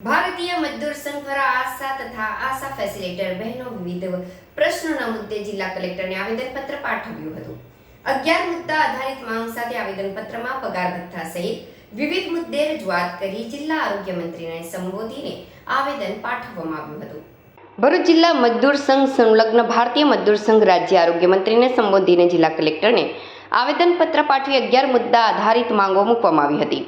ભારતીય મજદૂર સંઘ દ્વારા આશા તથા આશા ફેસિલિટર બહેનો વિવિધ પ્રશ્નોના મુદ્દે જિલ્લા કલેક્ટરને આવેદનપત્ર પાઠવ્યું હતું. અગિયાર મુદ્દા આધારિત માંગ સાથે આવેદનપત્રમાં પગાર ભથ્થા સહિત વિવિધ મુદ્દે રજૂઆત કરી જિલ્લા આરોગ્ય મંત્રીને સંબોધીને આવેદન પાઠવવામાં આવ્યું હતું. ભરૂચ જિલ્લા મજદૂર સંઘ સંલગ્ન ભારતીય મજદૂર સંઘ રાજ્ય આરોગ્ય મંત્રીને સંબોધીને જિલ્લા કલેક્ટરને આવેદનપત્ર પાઠવી અગિયાર મુદ્દા આધારિત માંગો મૂકવામાં આવી હતી.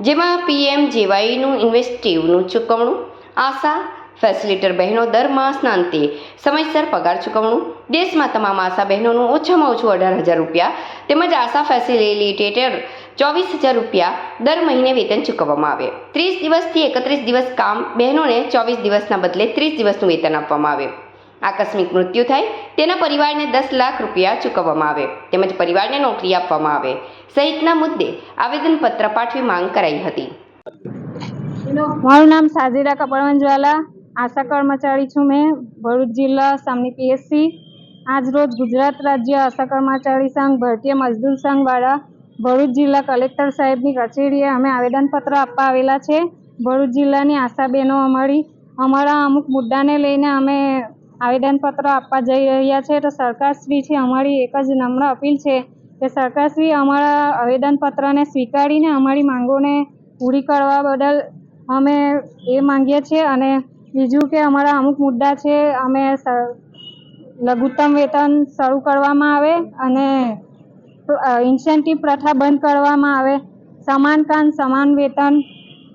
જેમાં પીએમ જેવાયનું ઇન્વેસ્ટિવનું ચૂકવણું, આશા ફેસિલિટર બહેનો દર માસના અંતે સમયસર પગાર ચૂકવણું, દેશમાં તમામ આશા બહેનોનું ઓછામાં ઓછું અઢાર હજાર રૂપિયા તેમજ આશા ફેસિલિટેટર ચોવીસ હજાર રૂપિયા દર મહિને વેતન ચૂકવવામાં આવે. ત્રીસ દિવસથી એકત્રીસ દિવસ કામ બહેનોને ચોવીસ દિવસના બદલે ત્રીસ દિવસનું વેતન આપવામાં આવે. આકસ્મિક મૃત્યુ થાય તેના પરિવારને દસ લાખ રૂપિયા ચૂકવવામાં આવે તેમજ પરિવારને નોકરી આપવામાં આવે. સહિતના મુદ્દે આવેદનપત્ર પાઠવી માંગ કરાઈ હતી. મારું નામ સાજીરા કપડવંજવાલા આશા કર્મચારી છું મેં. ભરૂચ જિલ્લા સામની પીએસસી. આજ રોજ ગુજરાત રાજ્ય આશા કર્મચારી સંઘ, ભારતીય મજદૂર સંઘવાળા ભરૂચ જિલ્લા કલેક્ટર સાહેબની કચેરીએ અમે આવેદનપત્ર આપવા આવેલા છે. ભરૂચ જિલ્લાની આશા બહેનો અમારી, અમારા અમુક મુદ્દાને લઈને અમે આવેદનપત્ર આપવા જઈ રહ્યા છે. તો સરકારશ્રીથી અમારી એક જ નમ્ર અપીલ છે કે સરકારશ્રી અમારા આવેદનપત્રને સ્વીકારીને અમારી માંગોને પૂરી કરવા બદલ અમે એ માંગીએ છીએ અને બીજું કે અમારા અમુક મુદ્દા છે, અમે લઘુત્તમ વેતન શરૂ કરવામાં આવે અને ઇન્સેન્ટિવ પ્રથા બંધ કરવામાં આવે. સમાન કામ સમાન વેતન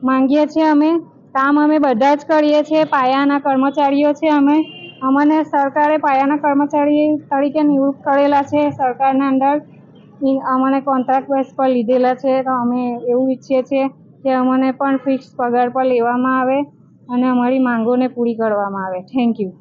માંગીએ છીએ અમે. કામ અમે બધા જ કરીએ છીએ, પાયાના કર્મચારીઓ છે અમે. અમને સરકારે પાયાના કર્મચારી તરીકે નિવૃત્ત કરેલા છે સરકારના અંદર. અમને કોન્ટ્રાક્ટ બેઝ પર લીધેલા છે, તો અમે એવું ઈચ્છીએ છીએ કે અમને પણ ફિક્સ પગાર પર લેવામાં આવે અને અમારી માંગોને પૂરી કરવામાં આવે. Thank you